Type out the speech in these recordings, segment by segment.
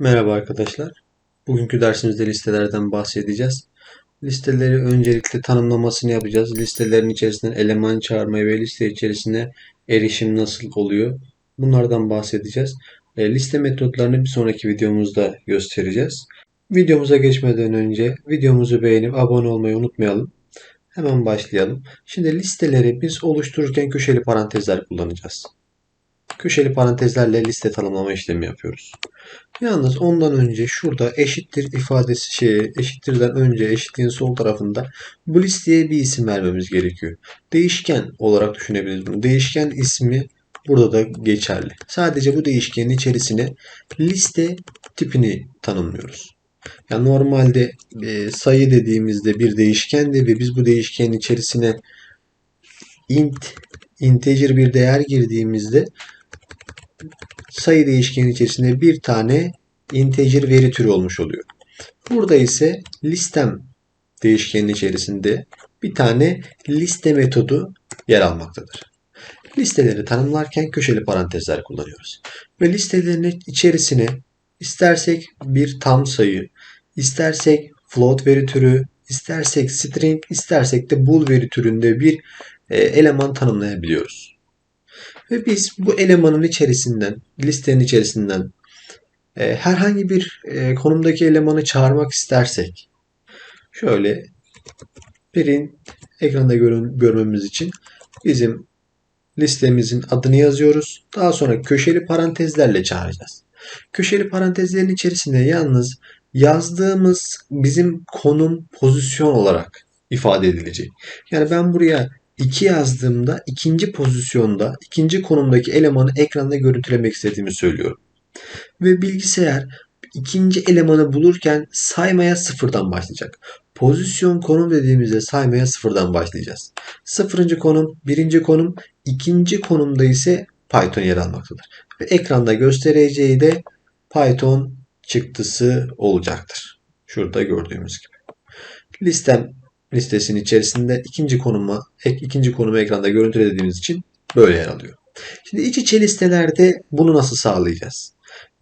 Merhaba arkadaşlar. Bugünkü dersimizde listelerden bahsedeceğiz. Listeleri öncelikle tanımlamasını yapacağız. Listelerin içerisinden eleman çağırmayı ve liste içerisine erişim nasıl oluyor? Bunlardan bahsedeceğiz. E, liste metotlarını bir sonraki videomuzda göstereceğiz. Videomuza geçmeden önce videomuzu beğenip abone olmayı unutmayalım. Hemen başlayalım. Şimdi listeleri biz oluştururken köşeli parantezler kullanacağız. Köşeli parantezlerle liste tanımlama işlemi yapıyoruz. Yalnız ondan önce şurada eşittir ifadesi şeye eşittirden önce eşitliğin sol tarafında bu listeye bir isim vermemiz gerekiyor. Değişken olarak düşünebiliriz bunu. Değişken ismi burada da geçerli. Sadece bu değişkenin içerisine liste tipini tanımlıyoruz. Yani normalde e, sayı dediğimizde bir değişkendi ve biz bu değişkenin içerisine int integer bir değer girdiğimizde sayı değişkenin içerisinde bir tane integer veri türü olmuş oluyor. Burada ise listem değişkenin içerisinde bir tane liste metodu yer almaktadır. Listeleri tanımlarken köşeli parantezler kullanıyoruz. Ve listelerin içerisine istersek bir tam sayı, istersek float veri türü, istersek string, istersek de bool veri türünde bir e, eleman tanımlayabiliyoruz. Ve biz bu elemanın içerisinden, listenin içerisinden e, herhangi bir e, konumdaki elemanı çağırmak istersek şöyle print ekranda görün, görmemiz için bizim listemizin adını yazıyoruz. Daha sonra köşeli parantezlerle çağıracağız. Köşeli parantezlerin içerisinde yalnız yazdığımız bizim konum pozisyon olarak ifade edilecek. Yani ben buraya 2 yazdığımda ikinci pozisyonda, ikinci konumdaki elemanı ekranda görüntülemek istediğimi söylüyorum. Ve bilgisayar ikinci elemanı bulurken saymaya sıfırdan başlayacak. Pozisyon konum dediğimizde saymaya sıfırdan başlayacağız. Sıfırıncı konum, birinci konum, ikinci konumda ise Python yer almaktadır. Ve ekranda göstereceği de Python çıktısı olacaktır. Şurada gördüğümüz gibi. Listem listesinin içerisinde ikinci konuma, ek, ikinci konumu ekranda görüntülediğimiz için böyle yer alıyor. Şimdi iç içe listelerde bunu nasıl sağlayacağız?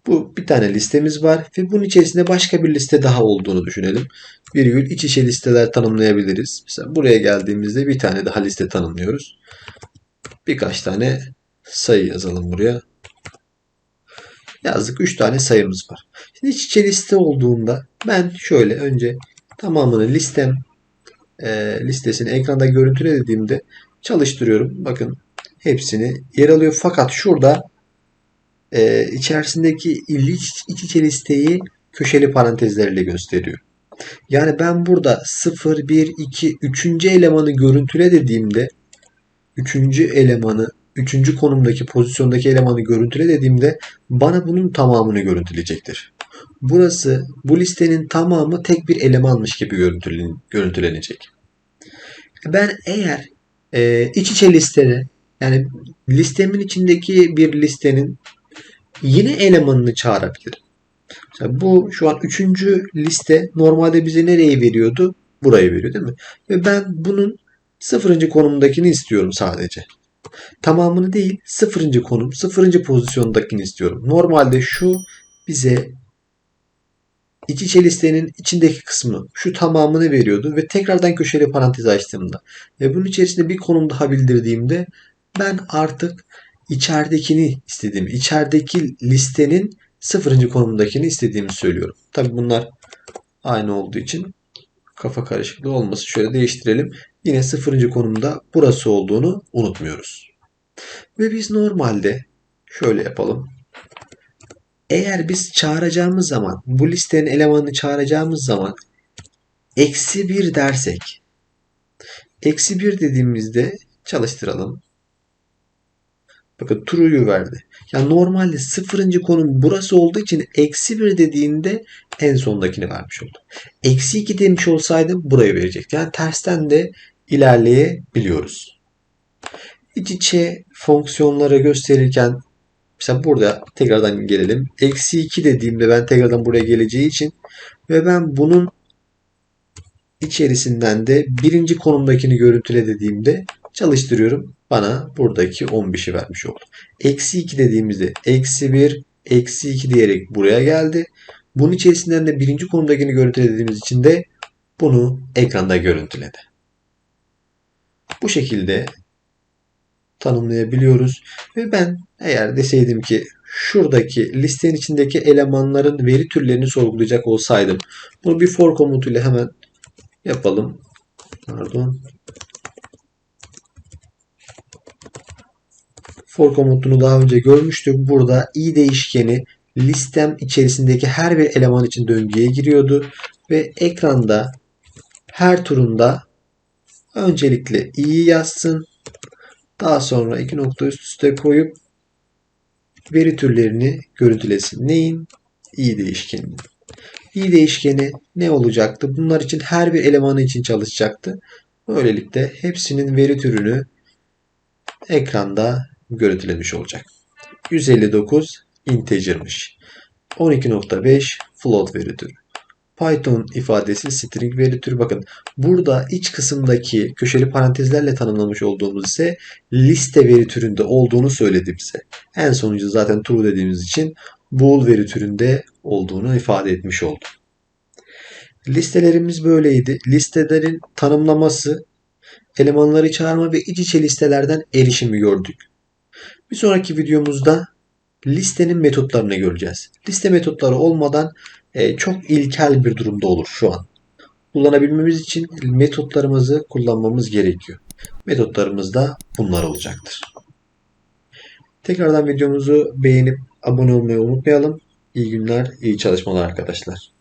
Bu bir tane listemiz var ve bunun içerisinde başka bir liste daha olduğunu düşünelim. Virgül iç içe listeler tanımlayabiliriz. Mesela buraya geldiğimizde bir tane daha liste tanımlıyoruz. Birkaç tane sayı yazalım buraya. Yazdık 3 tane sayımız var. Şimdi iç içe liste olduğunda ben şöyle önce tamamını listem e, listesini ekranda görüntüle dediğimde çalıştırıyorum. Bakın hepsini yer alıyor. Fakat şurada e, içerisindeki iç, iç içe listeyi köşeli parantezlerle gösteriyor. Yani ben burada 0, 1, 2, 3. elemanı görüntüle dediğimde 3. elemanı 3. konumdaki pozisyondaki elemanı görüntüle dediğimde bana bunun tamamını görüntüleyecektir. Burası bu listenin tamamı tek bir elemanmış gibi görüntülenecek. Ben eğer e, iç içe listede yani listemin içindeki bir listenin yine elemanını çağırabilirim. Mesela bu şu an üçüncü liste normalde bize nereyi veriyordu? Burayı veriyor değil mi? Ve ben bunun sıfırıncı konumdakini istiyorum sadece. Tamamını değil sıfırıncı konum, sıfırıncı pozisyondakini istiyorum. Normalde şu bize iç içe içindeki kısmı şu tamamını veriyordu ve tekrardan köşeli parantez açtığımda ve bunun içerisinde bir konum daha bildirdiğimde ben artık içeridekini istediğimi, içerideki listenin sıfırıncı konumundakini istediğimi söylüyorum. Tabi bunlar aynı olduğu için kafa karışıklığı olmasın. Şöyle değiştirelim. Yine sıfırıncı konumda burası olduğunu unutmuyoruz. Ve biz normalde şöyle yapalım. Eğer biz çağıracağımız zaman bu listenin elemanını çağıracağımız zaman eksi bir dersek eksi bir dediğimizde çalıştıralım. Bakın true'yu verdi. Yani normalde sıfırıncı konum burası olduğu için eksi bir dediğinde en sondakini vermiş oldu. Eksi iki demiş olsaydı burayı verecekti. Yani tersten de ilerleyebiliyoruz. İç içe fonksiyonları gösterirken Mesela burada tekrardan gelelim. Eksi 2 dediğimde ben tekrardan buraya geleceği için ve ben bunun içerisinden de birinci konumdakini görüntüle dediğimde çalıştırıyorum. Bana buradaki 15'i vermiş oldu. Eksi 2 dediğimizde eksi 1, eksi 2 diyerek buraya geldi. Bunun içerisinden de birinci konumdakini görüntülediğimiz için de bunu ekranda görüntüledi. Bu şekilde tanımlayabiliyoruz. Ve ben eğer deseydim ki şuradaki listenin içindeki elemanların veri türlerini sorgulayacak olsaydım bunu bir for komutuyla hemen yapalım. Pardon. For komutunu daha önce görmüştük. Burada i değişkeni listem içerisindeki her bir eleman için döngüye giriyordu ve ekranda her turunda öncelikle i'yi yazsın. Daha sonra iki nokta üst üste koyup veri türlerini görüntülesin. Neyin? i değişkeninin. i değişkeni ne olacaktı? Bunlar için her bir elemanı için çalışacaktı. Böylelikle hepsinin veri türünü ekranda görüntülemiş olacak. 159 integer'mış. 12.5 float veri türü. Python ifadesi string veri türü. Bakın burada iç kısımdaki köşeli parantezlerle tanımlamış olduğumuz ise liste veri türünde olduğunu söyledi bize. En sonuncu zaten true dediğimiz için bool veri türünde olduğunu ifade etmiş oldu. Listelerimiz böyleydi. Listelerin tanımlaması, elemanları çağırma ve iç içe listelerden erişimi gördük. Bir sonraki videomuzda listenin metotlarını göreceğiz. Liste metotları olmadan e, çok ilkel bir durumda olur şu an. Kullanabilmemiz için metotlarımızı kullanmamız gerekiyor. Metotlarımız da bunlar olacaktır. Tekrardan videomuzu beğenip abone olmayı unutmayalım. İyi günler, iyi çalışmalar arkadaşlar.